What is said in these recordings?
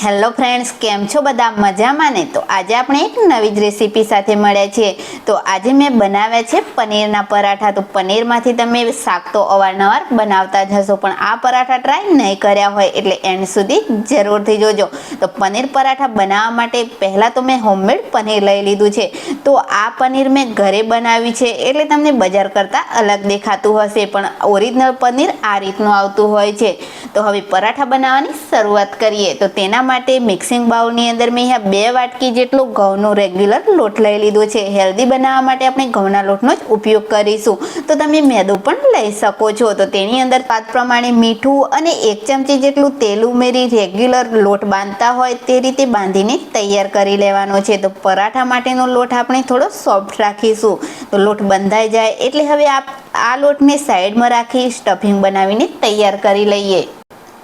Hello friends, કેમ છો બધા? મજામાં ને? તો આજે આપણે એક નવી જ રેસીપી સાથે મળ્યા છીએ. તો આજે મેં બનાવ્યા છે પનીરના પરાઠા. તો પનીરમાંથી તમે શાક તો અવારનવાર બનાવતા જ હશો, પણ આ પરાઠા ટ્રાય નહીં કર્યા હોય એટલે એન્ડ સુધી જરૂરથી જોજો. તો પનીર પરાઠા બનાવવા માટે પહેલાં તો મેં હોમમેડ પનીર લઈ લીધું છે. તો આ પનીર મેં ઘરે બનાવ્યું છે એટલે તમને બજાર કરતાં અલગ દેખાતું હશે, પણ ઓરિજિનલ પનીર આ રીતનું આવતું હોય છે. તો હવે પરાઠા બનાવવાની શરૂઆત કરીએ. તો તેના માટે મિક્સિંગ બાઉલની અંદર મેં અહીંયા બે વાટકી જેટલો ઘઉંનો રેગ્યુલર લોટ લઈ લીધો છે. હેલ્ધી બનાવવા માટે આપણે ઘઉંના લોટનો જ ઉપયોગ કરીશું. તો તમે મેદો પણ લઈ શકો છો. તો તેની અંદર સ્વાદ પ્રમાણે મીઠું અને એક ચમચી જેટલું તેલ ઉમેરી રેગ્યુલર લોટ બાંધતા હોય તે રીતે બાંધીને તૈયાર કરી લેવાનો છે. તો પરાઠા માટેનો લોટ આપણે થોડો સોફ્ટ રાખીશું. તો લોટ બંધાઈ જાય એટલે હવે આ લોટને સાઈડમાં રાખી સ્ટફિંગ બનાવીને તૈયાર કરી લઈએ.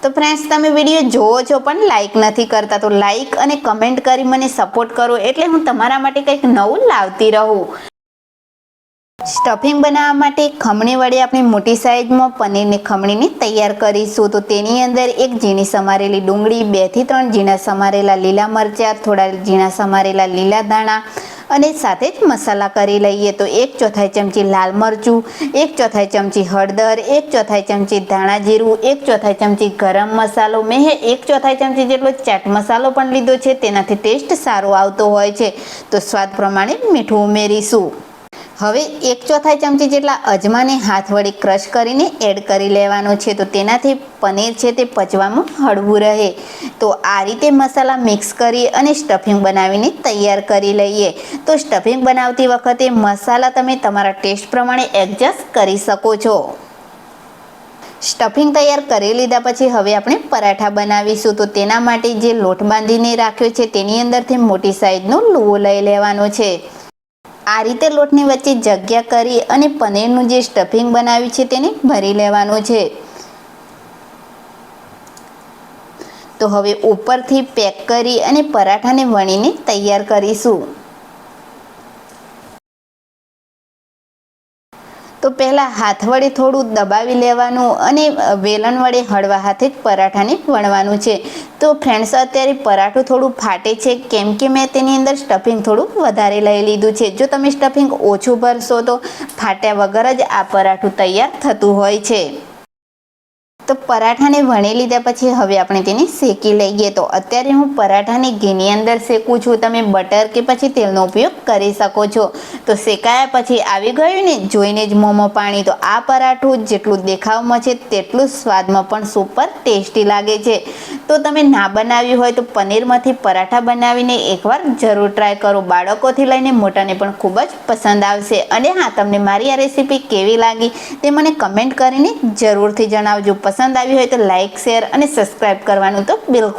તો ફ્રેન્ડ્સ તમે વીડિયો જોવો છો પણ લાઈક નથી કરતા, તો લાઈક અને કમેન્ટ કરી મને સપોર્ટ કરો. એટલે હું તમારા માટે કંઈક નવું લાવતી રહું. સ્ટફિંગ બનાવવા માટે ખમણી વડે આપણે મોટી સાઇઝમાં પનીરની ખમણીને તૈયાર કરીશું. તો તેની અંદર એક ઝીણી સમારેલી ડુંગળી બેથી ત્રણ ઝીણા સમારેલા લીલા મરચાં, થોડા ઝીણા સમારેલા લીલા દાણા અને સાથે જ મસાલા કરી લઈએ. તો એક ચોથાઈ ચમચી લાલ મરચું, એક ચોથાઈ ચમચી હળદર, એક ચોથાઈ ચમચી ધાણા જીરું, એક ચોથાઈ ચમચી ગરમ મસાલો. મેં એક ચોથાઈ ચમચી જેટલો ચાટ મસાલો પણ લીધો છે. તેનાથી ટેસ્ટ સારો આવતો હોય છે. તો સ્વાદ પ્રમાણે મીઠું ઉમેરીશું. હવે એક ચોથાઈ ચમચી જેટલા અજમાને હાથ વડે ક્રશ કરીને એડ કરી લેવાનો છે. તો તેનાથી પનીર છે તે પચવામાં હળવું રહે. તો આ રીતે મસાલા મિક્સ કરી અને સ્ટફિંગ બનાવીને તૈયાર કરી લઈએ. તો સ્ટફિંગ બનાવતી વખતે મસાલા તમે તમારા ટેસ્ટ પ્રમાણે એડજસ્ટ કરી શકો છો. સ્ટફિંગ તૈયાર કરી લીધા પછી હવે આપણે પરાઠા બનાવીશું. તો તેના માટે જે લોટ બાંધીને રાખ્યો છે તેની અંદરથી મોટી સાઈઝનો લુવો લઈ લેવાનો છે. આ રીતે લોટની વચ્ચે જગ્યા કરી અને પનીરનું જે સ્ટફિંગ બનાવ્યું છે તેને ભરી લેવાનું છે. તો હવે ઉપરથી પેક કરી અને પરાઠાને વણીને તૈયાર કરીશું. તો પહેલાં હાથ વડે થોડું દબાવી લેવાનું અને વેલણ વડે હળવા હાથે જ પરાઠાને વણવાનું છે. તો ફ્રેન્ડ્સ અત્યારે પરાઠું થોડું ફાટે છે. કેમ કે મેં તેની અંદર સ્ટફિંગ થોડું વધારે લઈ લીધું છે. જો તમે સ્ટફિંગ ઓછું ભરશો તો ફાટ્યા વગર જ આ પરાઠું તૈયાર થતું હોય છે. તો પરાઠાને વણી લીધા પછી હવે આપણે તેને શેકી લઈએ. તો અત્યારે હું પરાઠાને ઘીની અંદર શેકું છું. તમે બટર કે પછી તેલનો ઉપયોગ કરી શકો છો. તો શેકાયા પછી આવી ગયું ને, જોઈને જ મોંમાં પાણી. તો આ પરાઠું જેટલું દેખાવમાં છે, તેટલું સ્વાદમાં પણ સુપર ટેસ્ટી લાગે છે. તો તમે ના બનાવ્યું હોય તો પનીરમાંથી પરાઠા બનાવીને એકવાર જરૂર ટ્રાય કરો. બાળકોથી લઈને મોટાને પણ ખૂબ જ પસંદ આવશે. અને હા, તમને મારી આ રેસીપી કેવી લાગી તે મને કમેન્ટ કરીને જરૂરથી જણાવજો. પસંદ આવી હોય તો લાઇક શેર અને સબસ્ક્રાઈબ કરવાનું તો બિલકુલ